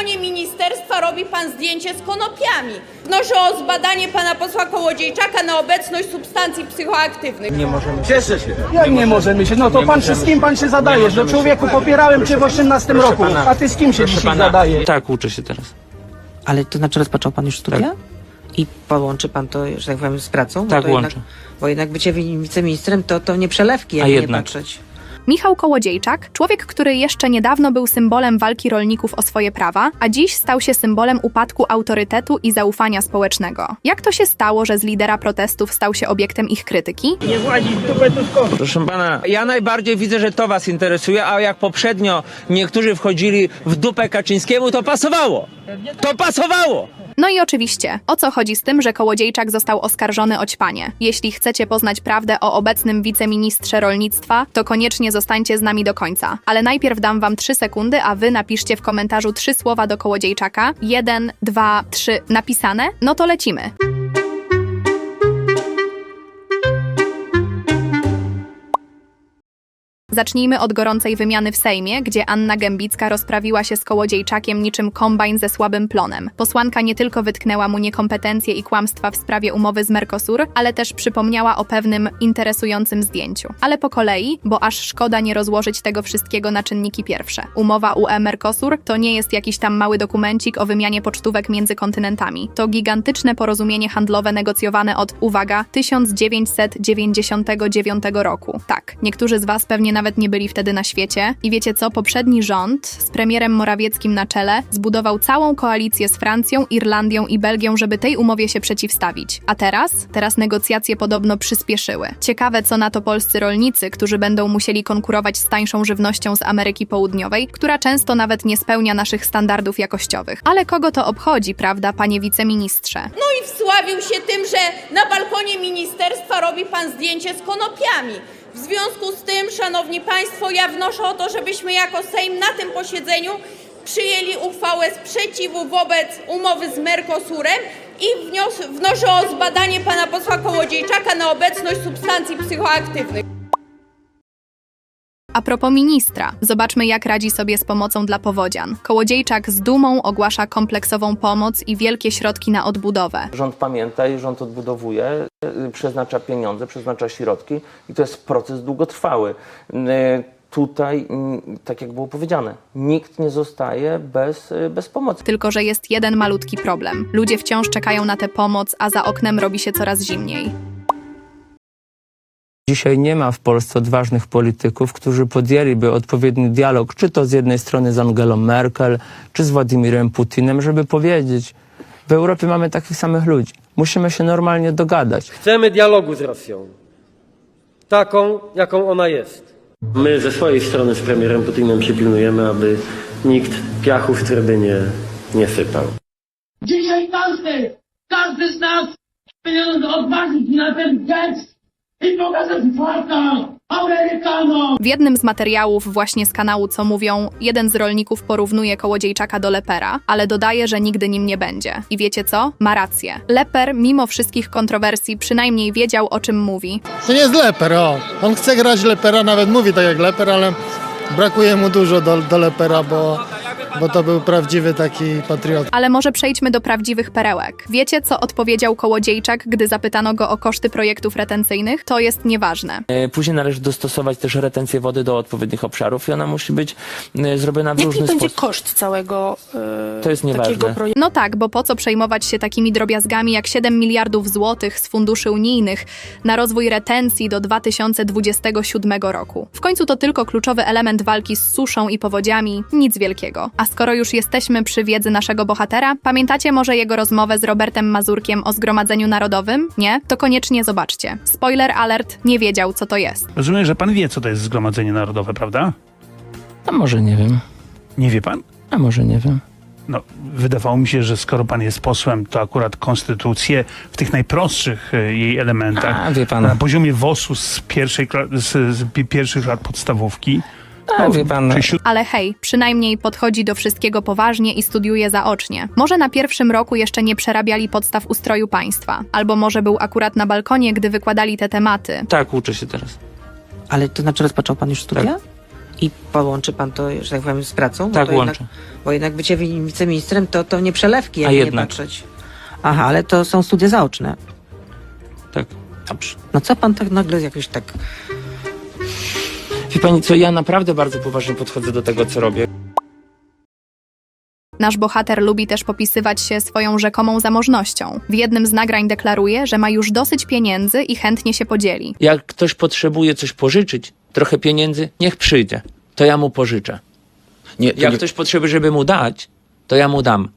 balkonie ministerstwa robi pan zdjęcie z konopiami. Wnoszę o zbadanie pana posła Kołodziejczaka na obecność substancji psychoaktywnych. Nie możemy Cieszę się. Jak nie możemy się? No to pan się z kim pan się zadajesz? Do człowieku popierałem cię w 18 Proszę roku. pana. A ty z kim się Proszę dzisiaj pana. zadaje? Tak, uczę się teraz. Ale to znaczy rozpoczął pan już studia? Tak. I połączy pan to, że tak powiem, z pracą? Bo Tak, to jednak, łączę. Bo jednak bycie wi- wiceministrem to, to nie przelewki, jak A nie jednak. patrzeć. Michał Kołodziejczak, człowiek, który jeszcze niedawno był symbolem walki rolników o swoje prawa, a dziś stał się symbolem upadku autorytetu i zaufania społecznego. Jak to się stało, że z lidera protestów stał się obiektem ich krytyki? Proszę pana, ja najbardziej widzę, że to was interesuje, a jak poprzednio niektórzy wchodzili w dupę Kaczyńskiemu, to pasowało. To pasowało! No i oczywiście, o co chodzi z tym, że Kołodziejczak został oskarżony o ćpanie? Jeśli chcecie poznać prawdę o obecnym wiceministrze rolnictwa, to koniecznie zostańcie z nami do końca. Ale najpierw dam wam trzy sekundy, a wy napiszcie w komentarzu trzy słowa do Kołodziejczaka. Jeden, dwa, trzy. Napisane? No to lecimy. Zacznijmy od gorącej wymiany w Sejmie, gdzie Anna Gębicka rozprawiła się z Kołodziejczakiem niczym kombajn ze słabym plonem. Posłanka nie tylko wytknęła mu niekompetencje i kłamstwa w sprawie umowy z Mercosur, ale też przypomniała o pewnym interesującym zdjęciu. Ale po kolei, bo aż szkoda nie rozłożyć tego wszystkiego na czynniki pierwsze. Umowa UE-Mercosur to nie jest jakiś tam mały dokumencik o wymianie pocztówek między kontynentami. To gigantyczne porozumienie handlowe negocjowane od, uwaga, 1999 roku. Tak, niektórzy z Was pewnie nawet nie byli wtedy na świecie. I wiecie co? Poprzedni rząd z premierem Morawieckim na czele zbudował całą koalicję z Francją, Irlandią i Belgią, żeby tej umowie się przeciwstawić. A teraz? Teraz negocjacje podobno przyspieszyły. Ciekawe, co na to polscy rolnicy, którzy będą musieli konkurować z tańszą żywnością z Ameryki Południowej, która często nawet nie spełnia naszych standardów jakościowych. Ale kogo to obchodzi, prawda, panie wiceministrze? No i wsławił się tym, że na balkonie ministerstwa robi pan zdjęcie z konopiami. W związku z tym, szanowni państwo, ja wnoszę o to, żebyśmy jako Sejm na tym posiedzeniu przyjęli uchwałę sprzeciwu wobec umowy z Mercosurem i wnios- wnoszę o zbadanie pana posła Kołodziejczaka na obecność substancji psychoaktywnych. A propos ministra, zobaczmy jak radzi sobie z pomocą dla powodzian. Kołodziejczak z dumą ogłasza kompleksową pomoc i wielkie środki na odbudowę. Rząd pamięta i rząd odbudowuje, y, przeznacza pieniądze, przeznacza środki i to jest proces długotrwały. Y, Tutaj, y, tak jak było powiedziane, nikt nie zostaje bez, y, bez pomocy. Tylko, że jest jeden malutki problem. Ludzie wciąż czekają na tę pomoc, a za oknem robi się coraz zimniej. Dzisiaj nie ma w Polsce odważnych polityków, którzy podjęliby odpowiedni dialog, czy to z jednej strony z Angelą Merkel, czy z Władimirem Putinem, żeby powiedzieć, w Europie mamy takich samych ludzi. Musimy się normalnie dogadać. Chcemy dialogu z Rosją. Taką, jaką ona jest. My ze swojej strony z premierem Putinem się pilnujemy, aby nikt piachu w trybynie nie sypał. Dzisiaj każdy, każdy z nas powinien odważyć na ten gest i pokazać Amerykanom! W jednym z materiałów właśnie z kanału Co Mówią, jeden z rolników porównuje Kołodziejczaka do Lepera, ale dodaje, że nigdy nim nie będzie. I wiecie co? Ma rację. Leper, mimo wszystkich kontrowersji, przynajmniej wiedział o czym mówi. To nie jest leper, o. On chce grać lepera, nawet mówi tak jak leper, ale brakuje mu dużo do, do lepera, bo, bo to był prawdziwy taki patriot. Ale może przejdźmy do prawdziwych perełek. Wiecie, co odpowiedział Kołodziejczak, gdy zapytano go o koszty projektów retencyjnych? To jest nieważne. E, Później należy dostosować też retencję wody do odpowiednich obszarów i ona musi być e, zrobiona w Jaki różny będzie sposób. koszt całego e, To jest takiego nieważne. projektu? No tak, bo po co przejmować się takimi drobiazgami jak 7 miliardów złotych z funduszy unijnych na rozwój retencji do 2027 roku? W końcu to tylko kluczowy element walki z suszą i powodziami, nic wielkiego. A skoro już jesteśmy przy wiedzy naszego bohatera, pamiętacie może jego rozmowę z Robertem Mazurkiem o Zgromadzeniu Narodowym? Nie? To koniecznie zobaczcie. Spoiler alert, nie wiedział co to jest. Rozumiem, że pan wie, co to jest Zgromadzenie Narodowe, prawda? A może nie wiem. Nie wie pan? A może nie wiem. No, wydawało mi się, że skoro pan jest posłem, to akurat konstytucję w tych najprostszych e, jej elementach, A, wie pan. na poziomie WOS-u z, z, z pi- pierwszych lat podstawówki, A, wie pan. czy siód- Ale hej, przynajmniej podchodzi do wszystkiego poważnie i studiuje zaocznie. Może na pierwszym roku jeszcze nie przerabiali podstaw ustroju państwa, albo może był akurat na balkonie, gdy wykładali te tematy. Tak, uczę się teraz. Ale to znaczy rozpoczął pan już studia? I połączy pan to, że tak powiem, z pracą? Bo Tak, to łączę. Jednak, bo jednak bycie wi- wiceministrem to, to nie przelewki, A jak nie jednak. patrzeć. Aha, ale to są studia zaoczne. Tak. Dobrze. No co pan tak nagle jakoś tak... Wie pani co, ja naprawdę bardzo poważnie podchodzę do tego, co robię. Nasz bohater lubi też popisywać się swoją rzekomą zamożnością. W jednym z nagrań deklaruje, że ma już dosyć pieniędzy i chętnie się podzieli. Jak ktoś potrzebuje coś pożyczyć, trochę pieniędzy, niech przyjdzie. To ja mu pożyczę. Nie, to Jak nie- ktoś potrzebuje, żeby mu dać, to ja mu dam.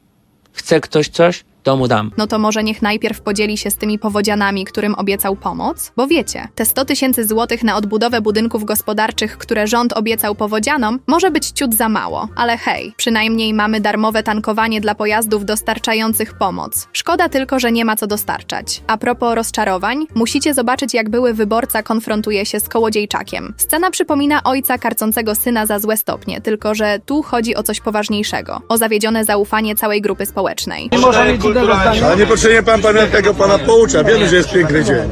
Chce ktoś coś, to mu dam. No to może niech najpierw podzieli się z tymi powodzianami, którym obiecał pomoc? Bo wiecie, te 100 tysięcy złotych na odbudowę budynków gospodarczych, które rząd obiecał powodzianom, może być ciut za mało. Ale hej, przynajmniej mamy darmowe tankowanie dla pojazdów dostarczających pomoc. Szkoda tylko, że nie ma co dostarczać. A propos rozczarowań, musicie zobaczyć, jak były wyborca konfrontuje się z kołodziejczakiem. Scena przypomina ojca karcącego syna za złe stopnie, tylko że tu chodzi o coś poważniejszego. O zawiedzione zaufanie całej grupy społecznej. Nie może mieć innego zdania. Ale nie potrzebuje pan pamiętnego pana poucza. Wiemy, że jest piękny dzień.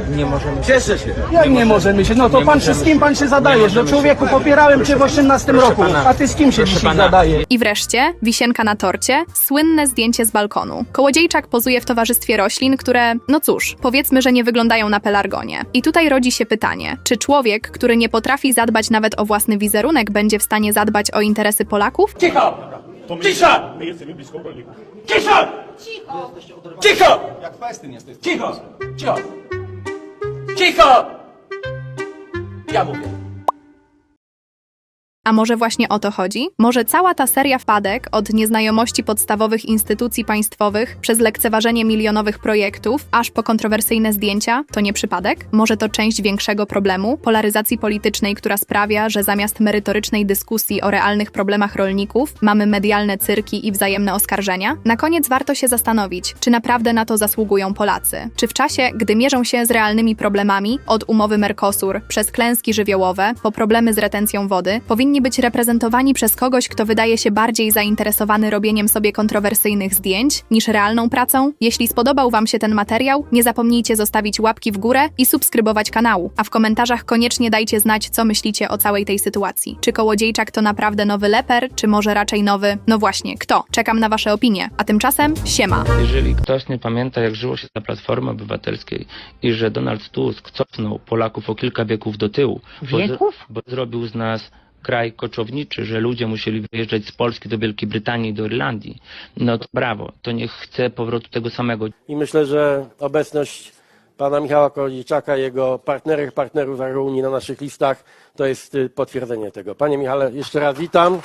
Jak nie możemy się? No to pan się z kim pan się zadajesz? Do człowieku popierałem cię w 18 roku. A ty z kim się dzisiaj zadajesz? I wreszcie, wisienka na torcie, słynne zdjęcie z balkonu. Kołodziejczak pozuje w towarzystwie roślin, które, no cóż, powiedzmy, że nie wyglądają na pelargonie. I tutaj rodzi się pytanie, czy człowiek, który nie potrafi zadbać nawet o własny wizerunek, będzie w stanie zadbać o interesy Polaków? Cicho! Cisza! Cisza! Cicho! Jak Cicho! Cicho! Cicho! Ja mówię. A może właśnie o to chodzi? Może cała ta seria wpadek od nieznajomości podstawowych instytucji państwowych przez lekceważenie milionowych projektów, aż po kontrowersyjne zdjęcia, to nie przypadek? Może to część większego problemu polaryzacji politycznej, która sprawia, że zamiast merytorycznej dyskusji o realnych problemach rolników, mamy medialne cyrki i wzajemne oskarżenia? Na koniec warto się zastanowić, czy naprawdę na to zasługują Polacy? Czy w czasie, gdy mierzą się z realnymi problemami, od umowy Mercosur, przez klęski żywiołowe, po problemy z retencją wody, powinni być reprezentowani przez kogoś, kto wydaje się bardziej zainteresowany robieniem sobie kontrowersyjnych zdjęć niż realną pracą? Jeśli spodobał Wam się ten materiał, nie zapomnijcie zostawić łapki w górę i subskrybować kanału. A w komentarzach koniecznie dajcie znać, co myślicie o całej tej sytuacji. Czy Kołodziejczak to naprawdę nowy leper, czy może raczej nowy... No właśnie, kto? Czekam na Wasze opinie. A tymczasem, siema! Jeżeli ktoś nie pamięta, jak żyło się za Platformy Obywatelskiej i że Donald Tusk cofnął Polaków o kilka wieków do tyłu, bo, Wieków? bo zrobił z nas kraj koczowniczy, że ludzie musieli wyjeżdżać z Polski do Wielkiej Brytanii do Irlandii, no to brawo, to niech chce powrotu tego samego. I myślę, że obecność pana Michała Kołodziejczaka, jego partnerów z Unii na naszych listach, to jest y, potwierdzenie tego. Panie Michale, jeszcze raz witam.